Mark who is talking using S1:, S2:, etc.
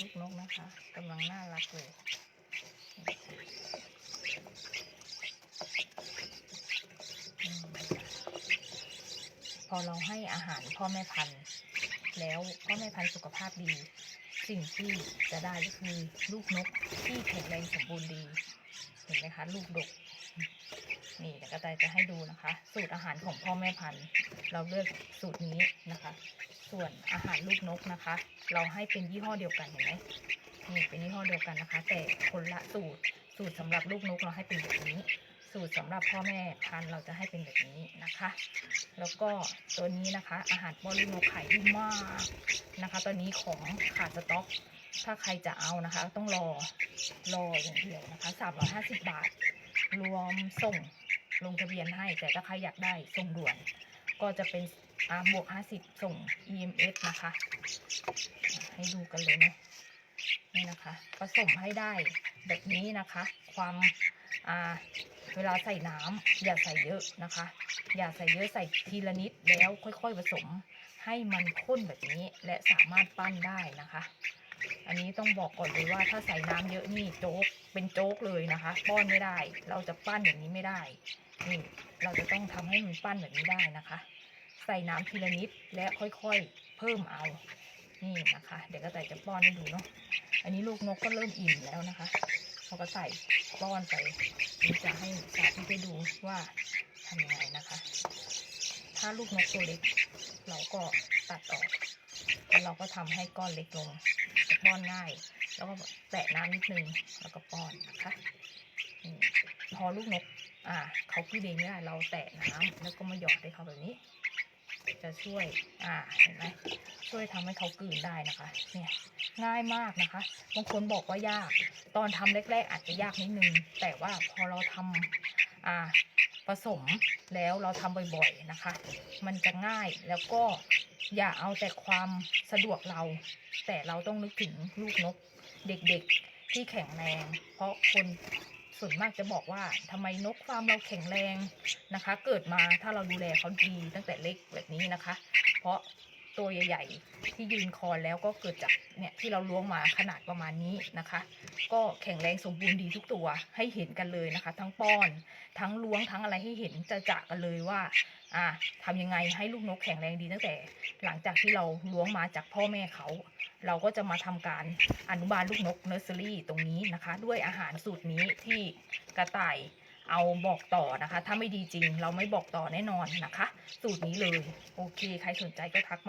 S1: ลูกนกนะคะกำลังน่ารักเลยอพอเราให้อาหารพ่อแม่พันธุ์ แล้วพ่อแม่พันธุ์สุขภาพดี สิ่งที่จะได้ก็คือลูกนกที่แข็งแรงสมบูรณ์ดี เห็นไหมคะ ลูกดก นี่เดี๋ยวกระต่ายจะให้ดูนะคะ สูตรอาหารของพ่อแม่พันธุ์ เราเลือกสูตรนี้นะคะ ส่วนอาหารลูกนกนะคะ เราให้เป็นยี่ห้อเดียวกันเห็นไหมนี่เป็นยี่ห้อเดียวกันนะคะ แต่คนละสูตรสูตรสำหรับลูกนกเราให้เป็นแบบนี้ สูตรสำหรับพ่อแม่พันธุ์เราจะให้เป็นแบบนี้นะคะ แล้วก็ตัวนี้นะคะ อาหารป้อนลูกนกขายดีมากนะคะ ตอนนี้ของขาดสต็อกถ้าใครจะเอานะคะ ต้องรอรออย่างเดียวนะคะ350 บาท รวมส่ง ลงทะเบียนให้ แต่ถ้าใครอยากได้ส่งด่วน ก็จะเป็นอาบวก 50 ส่ง EMS นะคะ ให้ดูกันเลยนะนี่นะคะผสมให้ได้แบบนี้นะคะ ความอาเวลาใส่น้ำอย่าใส่เยอะนะคะ อย่าใส่เยอะใส่ทีละนิดแล้วค่อยๆผสมให้มันข้นแบบนี้และสามารถปั้นได้นะคะ อันนี้ต้องบอกก่อนเลยว่าถ้าใส่น้ำเยอะนี่โจ๊กเป็นโจ๊กเลยนะคะป้อนไม่ได้ เราจะปั้นอย่างนี้ไม่ได้นี่เราจะต้องทำให้มันปั้นแบบนี้ได้นะคะ ใส่น้ำทีละนิดและค่อยๆ เพิ่มเอานี่นะคะ เดี๋ยวก็แต่จะป้อนให้ดูเนาะอันนี้ลูกนกก็เริ่มอิ่มแล้วนะคะเราก็ใส่ป้อนไปนี่จะให้สาธิตให้ดูว่าทำยังไงนะคะ ถ้าลูกนกตัวเล็ก เราก็ตัดออกแล้วเราก็ทำให้ก้อนเล็กลง ป้อนง่าย แล้วก็แตะน้ำนิดนึงแล้วก็ป้อนนะคะพอลูกนก อ่าเขากินเองไม่ได้เราแตะน้ำแล้วก็มาหยอดให้เขาแบบนี้ จะช่วย อ่าเห็นไหมช่วยทำให้เขากลืนได้นะคะ เนี่ยง่ายมากนะคะบางคนบอกว่ายาก ตอนทำแรก ๆ อาจจะยากนิดนึง แต่ว่าพอเราทำอ่าผสมแล้วเราทำบ่อย ๆนะคะ มันจะง่ายแล้วก็ อย่าเอาแต่ความสะดวกเรา แต่เราต้องนึกถึงลูกนก เด็กๆที่แข็งแรง เพราะคนส่วนมากจะบอกว่าทำไมนกฟาร์มเราแข็งแรงนะคะ เกิดมาถ้าเราดูแลเขาดีตั้งแต่เล็กแบบนี้นะคะ เพราะ ตัวใหญ่ ๆ ที่ยืนคอแล้วก็เกิดจากเนี่ยที่เราล้วงมาขนาดประมาณนี้นะคะ ก็แข็งแรงสมบูรณ์ดีทุกตัวให้เห็นกันเลยนะคะ ทั้งป้อน ทั้งล้วงทั้งอะไรให้เห็นจะจะกันเลยว่าอ่าทำยังไงให้ลูกนกแข็งแรงดีตั้งแต่ หลังจากที่เราล้วงมาจากพ่อแม่เขา เราก็จะมาทำการอนุบาลลูกนกเนอร์เซอรี่ตรงนี้นะคะ ด้วยอาหารสูตรนี้ที่กระต่ายเอาบอกต่อนะคะ ถ้าไม่ดีจริง เราไม่บอกต่อแน่นอนนะคะ สูตรนี้เลย โอเค ใครสนใจก็ทักมา